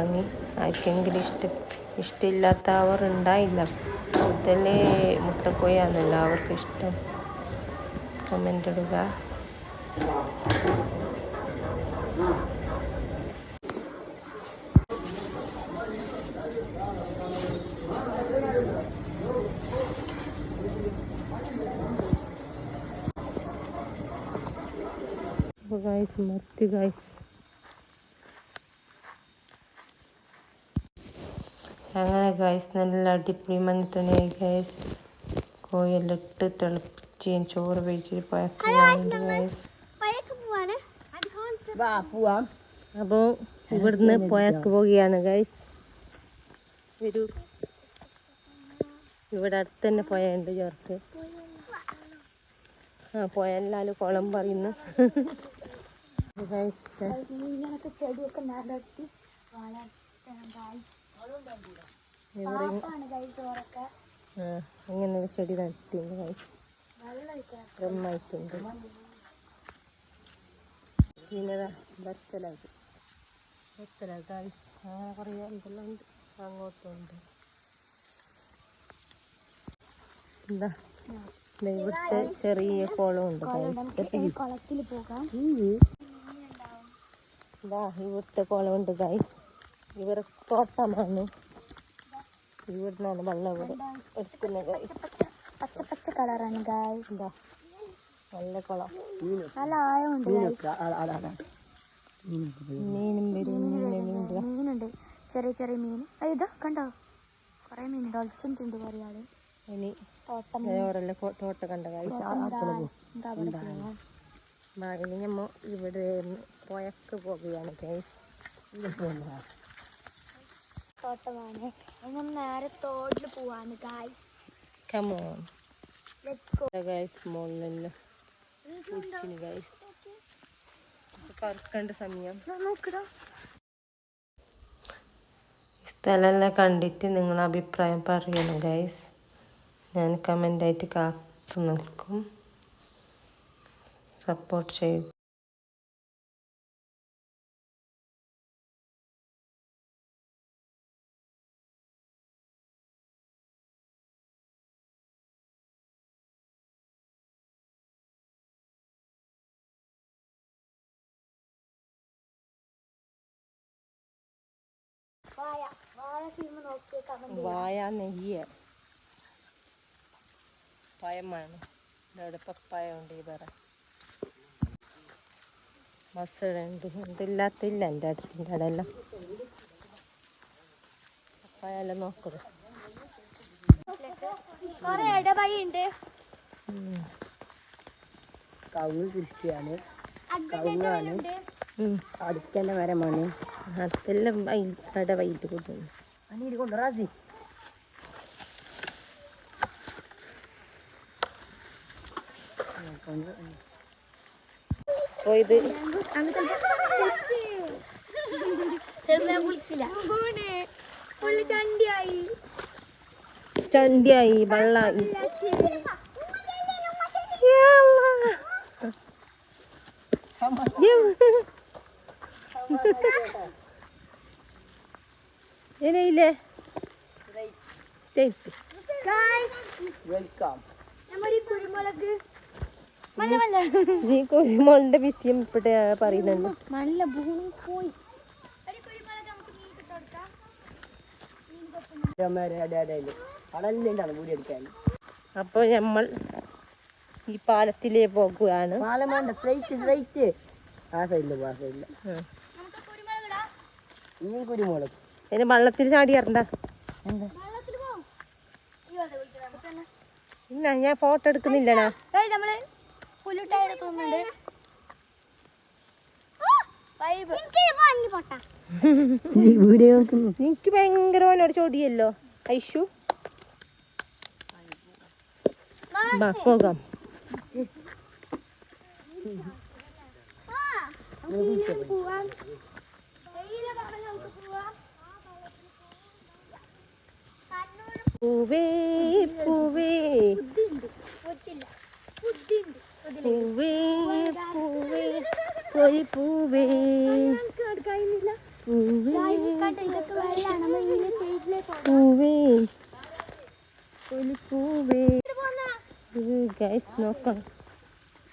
വാങ്ങി. ആർക്കെങ്കിലും ഇഷ്ട ഇഷ്ടമില്ലാത്തവർ ഉണ്ടായില്ല. കൂടുതൽ മുട്ടക്കോയാന്നല്ല അവർക്ക് ഇഷ്ടം. കമന്റ് ഇടുക. ഗായ്സ് മത്തി ഗായ്സ് അങ്ങനെ ഗൈസ് നല്ല അടിപൊളി മഞ്ഞത്തുണി ഗൈസ് കോയെല്ലാം ഇട്ട് തിളപ്പിച്ച് ചോറ് വെച്ചിട്ട് പോവാം. അപ്പോൾ ഇവിടുന്ന് പോയക്ക് പോവുകയാണ് ഗൈസ് വരൂ. ഇവിടെ അടുത്ത് തന്നെ പോയുണ്ട് ചേർത്ത്. ആ പോയെല്ലാലും കുളം പറയുന്നു. ഗൈസ് ചെടിയൊക്കെ നടത്തി വളർത്തണം ഗൈസ് അങ്ങനെ ഒരു ചെടി ഒഴിക്കണം ബ്രഹ്മായിട്ടുണ്ട് പിന്നെ ബത്തലാത്. ബത്തല ഗൈസ് ആ കുറേ എന്തെല്ലാം ഉണ്ട്. അങ്ങോട്ടുണ്ട് എന്താ? ഇവിടുത്തെ ചെറിയ കുളമുണ്ട് ഇവിടുത്തെ കുളമുണ്ട് ഗൈസ് ഇവർ തോട്ടമാണ്. ഇവിടുന്നാണ് വെള്ളം ഇവിടെ എടുക്കുന്നത് പച്ച പച്ച കളറാണ് ഗൈസ് എന്താ നല്ല കുളം. നല്ല ആയമുണ്ട്. മീനും വരും മീനുണ്ട് ചെറിയ ചെറിയ മീൻ. ഇതാ കണ്ടോ? കൊറേ മീൻ ഒളിച്ചിട്ടുണ്ട് പറയാൾ ഇനി തോട്ടം. തോട്ടം കണ്ട ഗൈസ് എന്താ അവിടെ പോവാം. ഇനി നമ്മ ഇവിടെ പോയക്ക് പോകുകയാണ് ഗൈസ് തോട്ടമാണ്. നമ്മൾ നേരെ തോട്ടിൽ പോവാണ് ഗായ്സ് ഓൺ ലെറ്റ്സ് ഗോ കുടിച്ചിന് പറക്കേണ്ട സമയം. നോക്കടാ. സ്ഥലമെല്ലാം കണ്ടിട്ട് നിങ്ങൾ അഭിപ്രായം പറയണം ഗൈസ് ഞാൻ കമന്റായിട്ട് കാത്തു നിൽക്കും. സപ്പോർട്ട് ചെയ്യും. നോക്കിയ കമന്റ് വായ പഴമാണ് ഇവിടെ പപ്പായ ഉണ്ട് ഈ പറ മസ്സുണ്ട് ഇതില്ലാത്തില്ല എന്റെ അടുത്തിന്റെ അടെല്ലാം പപ്പായ എല്ലാം ഉണ്ട് കവുങ്ങ് കൃഷിയാണ് അഗ്രികൾച്ചറുണ്ട് അടുത്തന്നെ മരമാണ്. അതെല്ലാം ഇവിടെ വൈകിട്ട് കൊടുക്കുന്നു അനീര് കൊണ്ട് പുള്ളി ചണ്ടിയായി വെള്ളായി. ഇല്ലേ വെൽക്കം കുരുമുളക് നീ കുരുമുളുടെ വിഷയം ഇപ്പോഴത്തെ പറയുന്നുണ്ട്. നല്ല ഭൂമി പോയി. അപ്പൊ നമ്മൾ ഈ പാലത്തിലേ പോകുകയാണ് സ്ട്രൈറ്റ് സ്ട്രൈറ്റ് ആ സൈഡിൽ പോ ആ സൈഡിൽ നമുക്ക് കുരുമുളക് ഇടാം ഈ കുരുമുളക്. ഇനി വള്ളത്തിൽ ചാടി ഇറണ്ട ഞാൻ ഫോട്ടോ എടുക്കുന്നില്ലടാ. നമ്മൾ പുല്ലുട്ടായിട്ട് തോന്നുന്നുണ്ട്. എനിക്ക് ഭയങ്കര ഓനോട് ചോടിയല്ലോ. ഐഷു. പോകാം. പൂവേ. പോവാം. പൂവേ പൂവേ ബുദ്ധില്ല പൂവേ. പൂവേ. പൂവേ. ഗൈസ് നോക്കണം.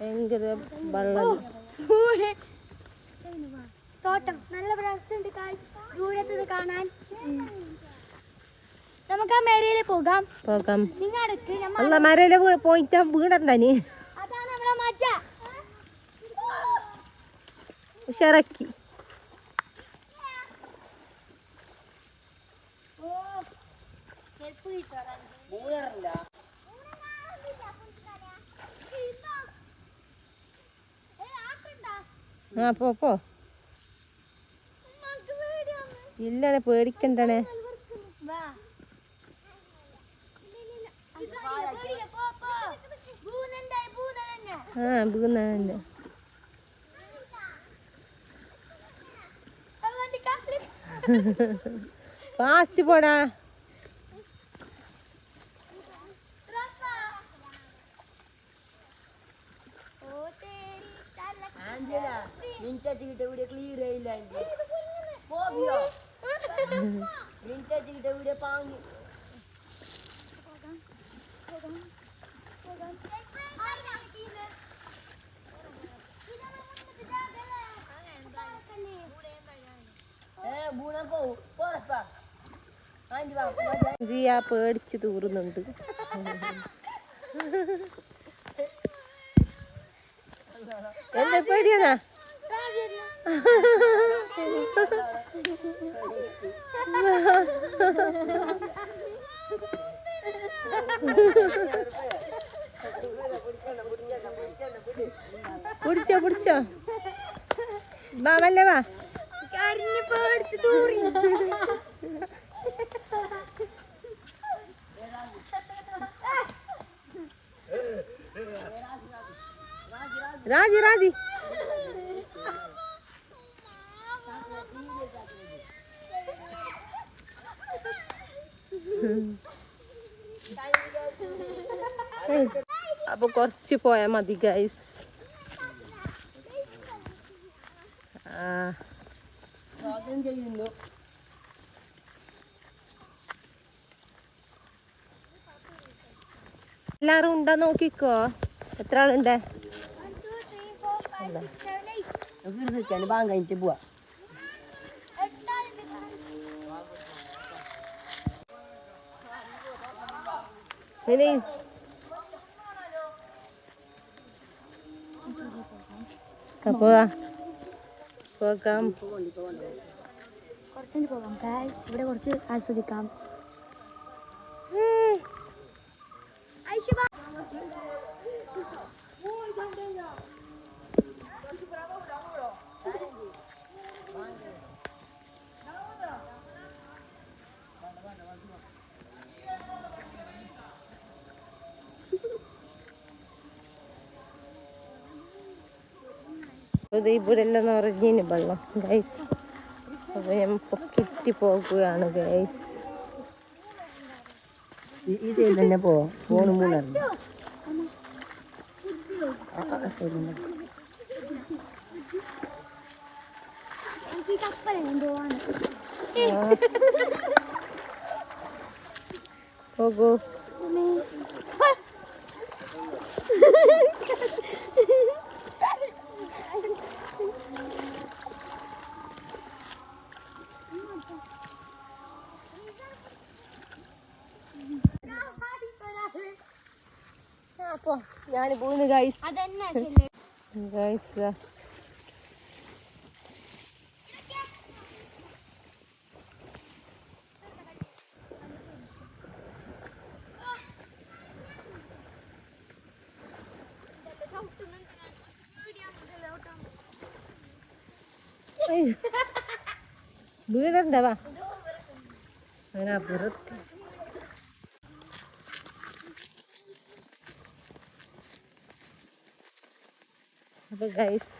ഭയങ്കര വെള്ളം തോട്ടം. നല്ല പ്രശ്നമുണ്ട് ദൂരത്ത് കാണാൻ. നമുക്ക് ആ മരയിലെ പോകാം. പോകാം. നിങ്ങൾ പോയിട്ട് വീടണ്ടാനി മജ ഉഷാറാക്കി ആ പോ പോ ഇല്ലണേ പേടിക്കണ്ടണേ ആ വീണ ഫാസ്റ്റ് പോടാ. ക്ലിയർ ആയില്ല പാങ്ങി. ജിയ പേടിച്ച് തൂറുന്നുണ്ട്. എന്താ പേടിയാ പിടിച്ചോ പിടിച്ചോ വാ വല്ലേ വാ. രാജി രാജി അപ്പൊ കുറച്ച് പോയാ മതി ഗൈസ് എല്ലാരും ഉണ്ടോ നോക്കിക്കോ. എത്ര ആളുണ്ട്? ബാങ്ക് കഴിഞ്ഞിട്ട് പോവാ. നിന്നെ അപ്പോ പോകാം. കുറച്ചുകൂടി പോകാം. ഇവിടെ കുറച്ച് ആസ്വദിക്കാം. ഇത് ഇവിടെല്ലാം നിറഞ്ഞിന് വെള്ളം. ഗൈസ് അപ്പൊ ഞാൻ പൊക്കിട്ടി പോകുകയാണ് ഗൈസ് ഈ സൈഡിൽ തന്നെ പോവാം മൂന്നറിഞ്ഞു ആ സൈഡിൽ തന്നെ എനിക്ക് കപ്പലാണ് പോവാണ് പോകൂ അപ്പൊ ഞാൻ പോകുന്നു ഗൈസ് അതന്നെ ചെല്ലേ? ഗൈസ് വീടണ്ട വാ അങ്ങനെ പുറത്ത് അപ്പൊ ഗൈസ്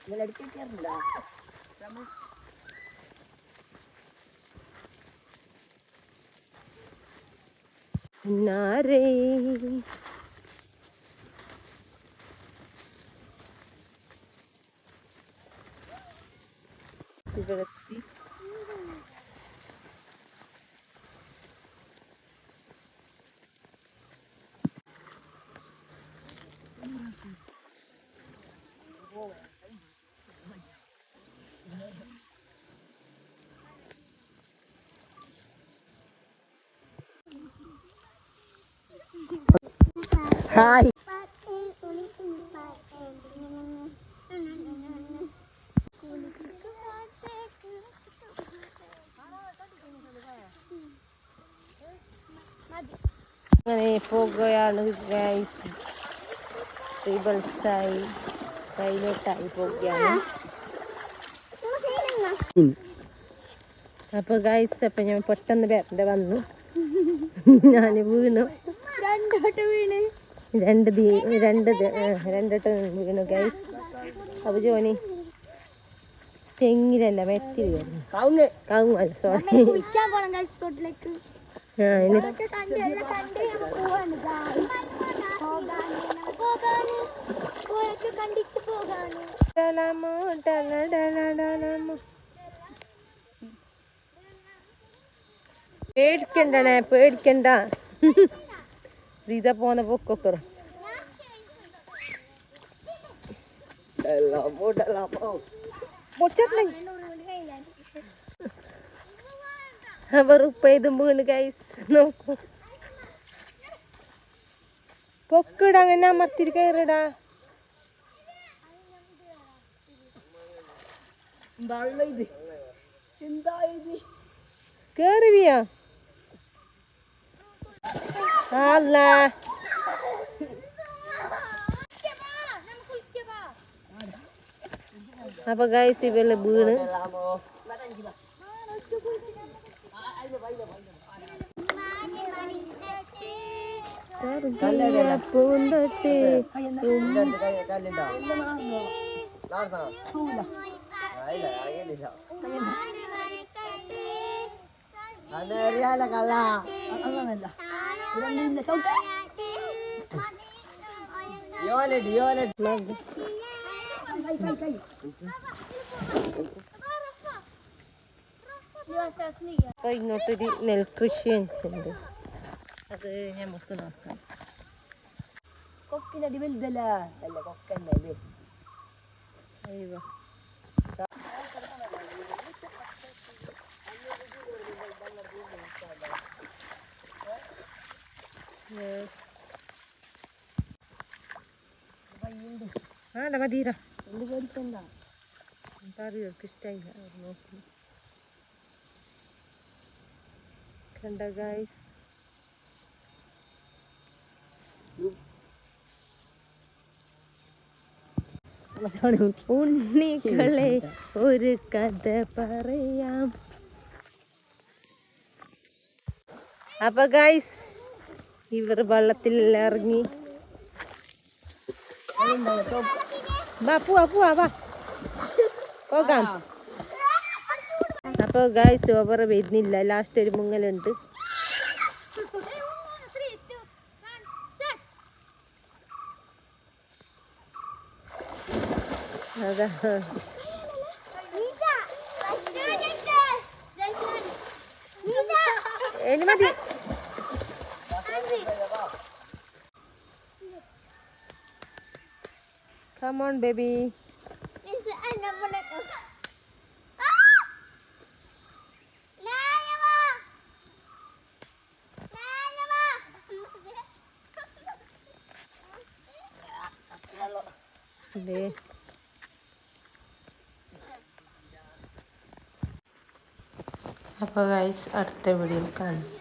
നിങ്ങൾ എടുത്തിട്ടുണ്ടോ നാരേ ഇവിടെത്തി ഹായ് അങ്ങനെ പോകുകയാണ് ഗൈസ് റിബൾസായി പൈലറ്റായി പോവുകയാണ് അപ്പൊ ഗൈസ് അപ്പൊ ഞാൻ പെട്ടെന്ന് പേരന്റെ വന്നു ഞാൻ വീണു. രണ്ടോട്ട് വീണ്. രണ്ട് ദീ രണ്ട് രണ്ടിട്ട് വീണു ഗൈസ് അപ്പൊ ജോനി തെങ്ങിലല്ല കവുങ്ങ്. കവുങ്ങല്ല സോറി ഡലമോ ഡല ഡല ഡലമോ പേടിക്കണ്ടണേ പേടിക്കണ്ട. ഇതാ പോന്ന പൊക്കൊക്കറ അവർ ഉപ്പയതും വീണ് ഗൈസ് നോക്കൂ പൊക്കിട അങ്ങനെ അമർത്തിരി കയറിടാ കേറിവിയാ അല്ല അപ്പൊ ഗൈസ് ഇവൽ വീണ് പൂന്തോട്ട് കല്ലുണ്ടോ അതറിയാല കള്ള അങ്ങനല്ല യോലടി യോലടി അപ്പൊ ഇങ്ങോട്ടൊരു നെൽകൃഷി ഉണ്ട് അത് നമുക്ക് നോക്കാം. കൊക്കിനടി വലുതല്ല. അല്ല ഇത്? അയ്യോ. ആണ്ട മതീര എന്ത് പേടിക്കണ്ട അറിയോർക്ക് ഇഷ്ടമായില്ല അവർ നോക്കി കണ്ട ഗായ്സ് ഉണ്ണികളെ ഒരു കഥ പറയാം. അപ്പൊ ഗായ്സ് ഇവർ വെള്ളത്തിൽ ഇറങ്ങി വാ പോവാ പോവാ വാ. പോകാം. അപ്പൊ ഗായ്സ് ഓവർ വരുന്നില്ല. ലാസ്റ്റ് ഒരു മുങ്ങലുണ്ട്. അതാ. ഇനി മതി. Come on, baby. ദേ. അപ്പോൾ ഗൈസ് അടുത്ത വീഡിയോയിൽ കാണാം